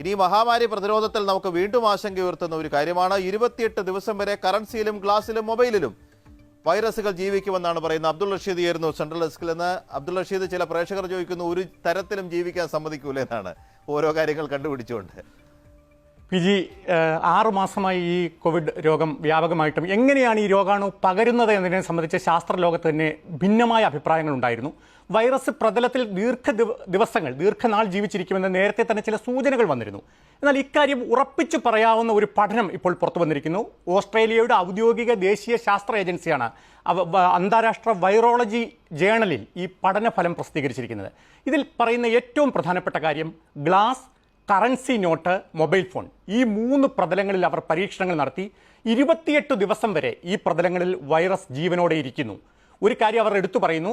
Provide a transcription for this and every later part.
ഇനി മഹാമാരി പ്രതിരോധത്തിൽ നമുക്ക് വീണ്ടും ആശങ്ക ഉയർത്തുന്ന ഒരു കാര്യമാണ്. ഇരുപത്തിയെട്ട് ദിവസം വരെ കറൻസിയിലും ഗ്ലാസിലും മൊബൈലിലും വൈറസുകൾ ജീവിക്കുമെന്നാണ് പറയുന്നത്. അബ്ദുൾ റഷീദ് ആയിരുന്നു സെൻട്രൽ ഡെസ്കിൽ നിന്ന്. അബ്ദുൾ റഷീദ് ചില പ്രേക്ഷകർ ചോദിക്കുന്നു ഒരു തരത്തിലും ജീവിക്കാൻ സമ്മതിക്കൂല എന്നാണ്. ഓരോ കാര്യങ്ങൾ കണ്ടുപിടിച്ചുകൊണ്ട്. പി ജി ഏഹ്, ആറ് മാസമായി ഈ കോവിഡ് രോഗം വ്യാപകമായിട്ടും എങ്ങനെയാണ് ഈ രോഗാണു പകരുന്നത് എന്നതിനെ സംബന്ധിച്ച് ശാസ്ത്രലോകത്ത് തന്നെ ഭിന്നമായ അഭിപ്രായങ്ങൾ ഉണ്ടായിരുന്നു. വൈറസ് പ്രതലത്തിൽ ദീർഘ ദിവസങ്ങൾ ദീർഘനാൾ ജീവിച്ചിരിക്കുമെന്ന് നേരത്തെ തന്നെ ചില സൂചനകൾ വന്നിരുന്നു. എന്നാൽ ഇക്കാര്യം ഉറപ്പിച്ചു പറയാവുന്ന ഒരു പഠനം ഇപ്പോൾ പുറത്തു വന്നിരിക്കുന്നു. ഓസ്ട്രേലിയയുടെ ഔദ്യോഗിക ദേശീയ ശാസ്ത്ര ഏജൻസിയാണ് അന്താരാഷ്ട്ര വൈറോളജി ജേണലിൽ ഈ പഠനഫലം പ്രസിദ്ധീകരിച്ചിരിക്കുന്നത്. ഇതിൽ പറയുന്ന ഏറ്റവും പ്രധാനപ്പെട്ട കാര്യം glass currency note mobile phone ഈ മൂന്ന് പ്രതലങ്ങളിൽ അവർ പരീക്ഷണങ്ങൾ നടത്തി. ഇരുപത്തിയെട്ട് ദിവസം വരെ ഈ പ്രതലങ്ങളിൽ വൈറസ് ജീവനോടെ ഇരിക്കുന്നു. ഒരു കാര്യം അവർ എടുത്തു പറയുന്നു.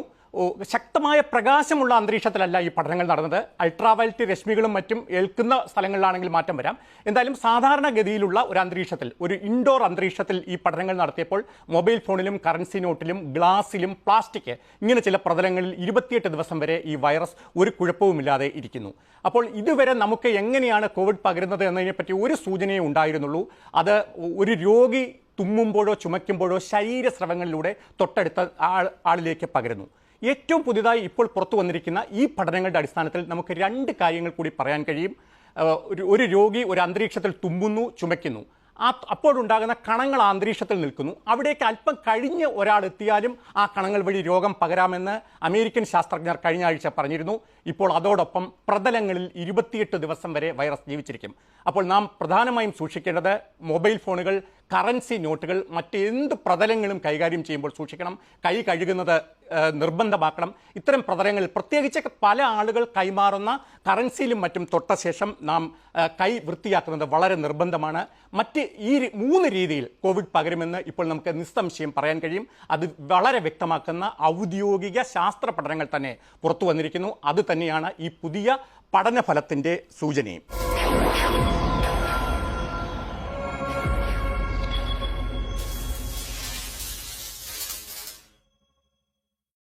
ശക്തമായ പ്രകാശമുള്ള അന്തരീക്ഷത്തിലല്ല ഈ പഠനങ്ങൾ നടന്നത്. അൾട്രാവയലറ്റ് രശ്മികളും മറ്റും ഏൽക്കുന്ന സ്ഥലങ്ങളിലാണെങ്കിൽ മാറ്റം വരാം. എന്തായാലും സാധാരണഗതിയിലുള്ള ഒരു അന്തരീക്ഷത്തിൽ ഒരു ഇൻഡോർ അന്തരീക്ഷത്തിൽ ഈ പഠനങ്ങൾ നടത്തിയപ്പോൾ മൊബൈൽ ഫോണിലും കറൻസി നോട്ടിലും ഗ്ലാസിലും പ്ലാസ്റ്റിക് ഇങ്ങനെ ചില പ്രതലങ്ങളിൽ ഇരുപത്തിയെട്ട് ദിവസം വരെ ഈ വൈറസ് ഒരു കുഴപ്പവുമില്ലാതെ ഇരിക്കുന്നു. അപ്പോൾ ഇതുവരെ നമുക്ക് എങ്ങനെയാണ് കോവിഡ് പകരുന്നത് എന്നതിനെപ്പറ്റി ഒരു സൂചനയേ ഉണ്ടായിരുന്നുള്ളൂ. അത് ഒരു രോഗി തുമ്മുമ്പോഴോ ചുമയ്ക്കുമ്പോഴോ ശരീരസ്രവങ്ങളിലൂടെ തൊട്ടടുത്ത ആൾ ആളിലേക്ക് പകരുന്നു. ഏറ്റവും പുതിയതായി ഇപ്പോൾ പുറത്തു വന്നിരിക്കുന്ന ഈ പഠനങ്ങളുടെ അടിസ്ഥാനത്തിൽ നമുക്ക് രണ്ട് കാര്യങ്ങൾ കൂടി പറയാൻ കഴിയും. ഒരു- രോഗി ഒരു അന്തരീക്ഷത്തിൽ തുമ്മുന്നു ചുമയ്ക്കുന്നു. ആ അപ്പോഴുണ്ടാകുന്ന കണങ്ങൾ ആ അന്തരീക്ഷത്തിൽ നിൽക്കുന്നു. അവിടേക്ക് അല്പം കഴിഞ്ഞ് ഒരാൾ എത്തിയാലും ആ കണങ്ങൾ വഴി രോഗം പകരാമെന്ന് അമേരിക്കൻ ശാസ്ത്രജ്ഞർ കഴിഞ്ഞ ആഴ്ച പറഞ്ഞിരുന്നു. ഇപ്പോൾ അതോടൊപ്പം പ്രതലങ്ങളിൽ ഇരുപത്തിയെട്ട് ദിവസം വരെ വൈറസ് ജീവിച്ചിരിക്കും. അപ്പോൾ നാം പ്രധാനമായും സൂക്ഷിക്കേണ്ടത് മൊബൈൽ ഫോണുകൾ കറൻസി നോട്ടുകൾ മറ്റെന്ത് പ്രതലങ്ങളും കൈകാര്യം ചെയ്യുമ്പോൾ സൂക്ഷിക്കണം. കൈ കഴുകുന്നത് നിർബന്ധമാക്കണം. ഇത്തരം പ്രതലങ്ങൾ പ്രത്യേകിച്ച് പല ആളുകൾ കൈമാറുന്ന കറൻസിയിലും മറ്റും തൊട്ട ശേഷം നാം കൈ വൃത്തിയാക്കുന്നത് വളരെ നിർബന്ധമാണ്. മറ്റ് ഈ മൂന്ന് രീതിയിൽ കോവിഡ് പകരുമെന്ന് ഇപ്പോൾ നമുക്ക് നിസ്സംശയം പറയാൻ കഴിയും. അത് വളരെ വ്യക്തമാക്കുന്ന ഔദ്യോഗിക ശാസ്ത്ര പഠനങ്ങൾ തന്നെ പുറത്തു വന്നിരിക്കുന്നു. അത് തന്നെയാണ് ഈ പുതിയ പഠനഫലത്തിന്റെ സൂചനയും.